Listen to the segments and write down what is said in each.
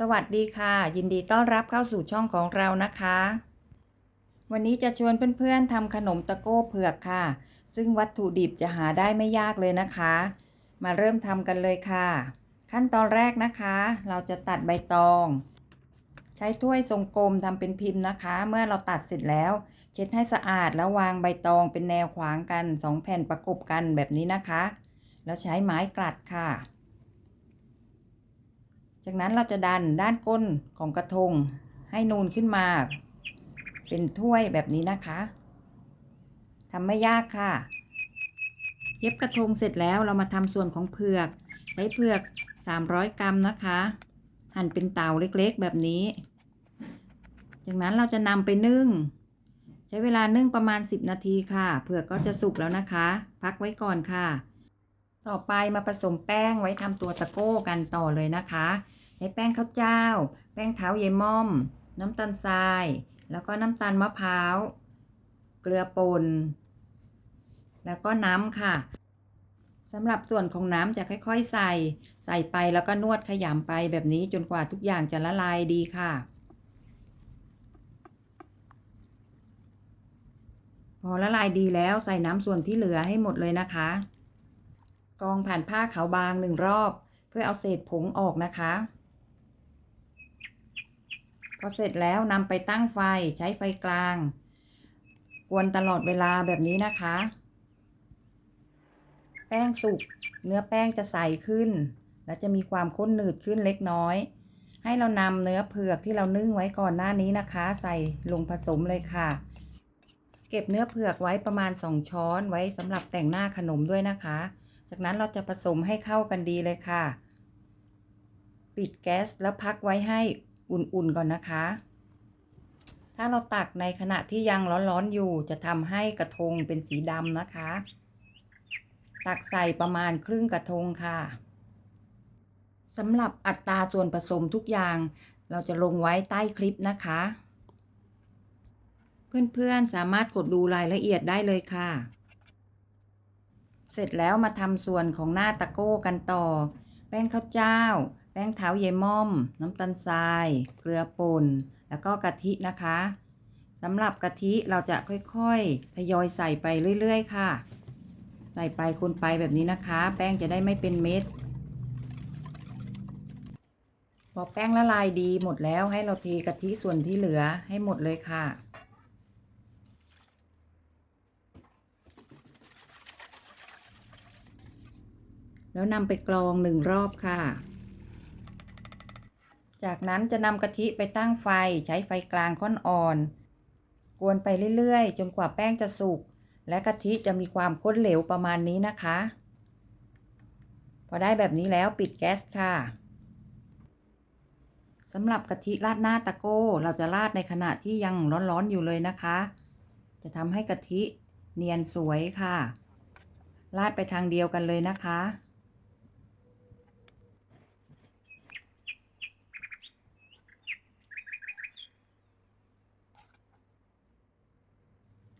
สวัสดีค่ะ ยินดีต้อนรับเข้าสู่ช่องของเรานะคะ วันนี้จะชวนเพื่อนๆทำขนมตะโก้เผือกค่ะ ซึ่งวัตถุดิบจะหาได้ไม่ยากเลยนะคะ มาเริ่มทำกันเลยค่ะ ขั้นตอนแรกนะคะ เราจะตัดใบตอง ใช้ถ้วยทรงกลมทำเป็นพิมพ์นะคะ เมื่อเราตัดเสร็จแล้ว เช็ดให้สะอาดแล้ววางใบตองเป็นแนวขวางกันสองแผ่นประกบกันแบบนี้นะคะ แล้วใช้ไม้กลัดค่ะ จากนั้นเราจะดันด้านก้นของกระทงให้นูนขึ้นมา เป็นถ้วยแบบนี้นะคะทำไม่ยากค่ะ เย็บกระทงเสร็จแล้วเรามาทำส่วนของเผือก ใช้เผือก 300 กรัมนะคะ หั่นเป็นเตาเล็กๆแบบนี้ จากนั้นเราจะนำไปนึ่ง ใช้เวลานึ่งประมาณ 10 นาทีค่ะ เผือกก็จะสุกแล้วนะคะ พักไว้ก่อนค่ะ ต่อไปมาผสมแป้งไว้ทำตัวตะโก้กันต่อเลยนะคะ ใช้แป้งข้าวเจ้า แป้งเท้าเยม่อม น้ำตาลทราย แล้วก็น้ำตาลมะพร้าว เกลือป่น แล้วก็น้ำค่ะสำหรับส่วนของน้ำจะค่อยๆใส่ ใส่ไปแล้วก็นวดขยำไปแบบนี้จนกว่าทุกอย่างจะละลายดีค่ะ พอละลายดีแล้วใส่น้ำส่วนที่เหลือให้หมดเลยนะคะกรองผ่านผ้าขาวบางหนึ่งรอบ เพื่อเอาเศษผงออกนะคะ อเสร็จแล้วนำไปตั้งไฟใช้ไฟกลาง กวนตลอดเวลาแบบนี้นะคะ แป้งสุกเนื้อแป้งจะใสขึ้น และจะมีความข้นหนืดขึ้นเล็กน้อย ให้เรานำเนื้อเผือกที่เรานึ่งไว้ก่อนหน้านี้นะคะ ใส่ลงผสมเลยค่ะ เก็บเนื้อเผือกไว้ประมาณ 2 ช้อนไว้สำหรับแต่งหน้าขนมด้วยนะคะ จากนั้นเราจะผสมให้เข้ากันดีเลยค่ะ ปิดแก๊สแล้วพักไว้ให้ อุ่นๆก่อนนะคะ ถ้าเราตักในขณะที่ยังร้อนๆอยู่จะทำให้กระทงเป็นสีดำนะคะ ตักใส่ประมาณครึ่งกระทงค่ะสำหรับอัตราส่วนผสมทุกอย่าง เราจะลงไว้ใต้คลิปนะคะ เพื่อนๆสามารถกดดูรายละเอียดได้เลยค่ะ เสร็จแล้วมาทำส่วนของหน้าตะโก้กันต่อ แป้งข้าวเจ้า แป้งเท้าเยม่อม น้ำตาลทราย เกลือป่น แล้วก็กะทินะคะสำหรับกะทิเราจะค่อยๆ ทยอยใส่ไปเรื่อยๆ ค่ะ ใส่ไปคนไปแบบนี้นะคะ แป้งจะได้ไม่เป็นเม็ด พอแป้งละลายดีหมดแล้วให้เราเทกะทิส่วนที่เหลือให้หมดเลยค่ะแล้วนำไปกรองหนึ่งรอบค่ะ จากนั้นจะนำกะทิไปตั้งไฟใช้ไฟกลางค่อนอ่อน กวนไปเรื่อยๆ จนกว่าแป้งจะสุก และกะทิจะมีความข้นเหลวประมาณนี้นะคะ พอได้แบบนี้แล้วปิดแก๊สค่ะสำหรับกะทิราดหน้าตะโก้ เราจะราดในขณะที่ยังร้อนๆอยู่เลยนะคะ จะทำให้กะทิเนียนสวยค่ะ ราดไปทางเดียวกันเลยนะคะ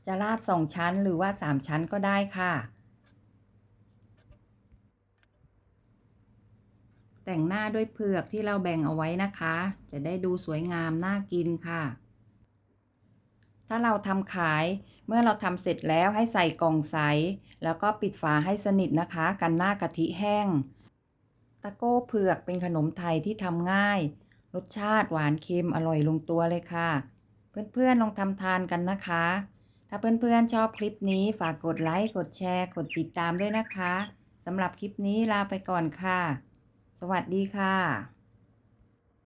จะราดสองชั้นหรือว่าสามชั้นก็ได้ค่ะ แต่งหน้าด้วยเผือกที่เราแบ่งเอาไว้นะคะ จะได้ดูสวยงามน่ากินค่ะ ถ้าเราทำขายเมื่อเราทำเสร็จแล้วให้ใส่กล่องใส แล้วก็ปิดฝาให้สนิทนะคะ กันหน้ากะทิแห้ง ตะโก้เผือกเป็นขนมไทยที่ทำง่าย รสชาติหวานเค็มอร่อยลงตัวเลยค่ะ เพื่อนๆลองทำทานกันนะคะ ถ้าเพื่อนๆชอบคลิปนี้ฝากกดไลค์ กดแชร์ กดติดตามด้วยนะคะสำหรับคลิปนี้ลาไปก่อนค่ะ สวัสดีค่ะ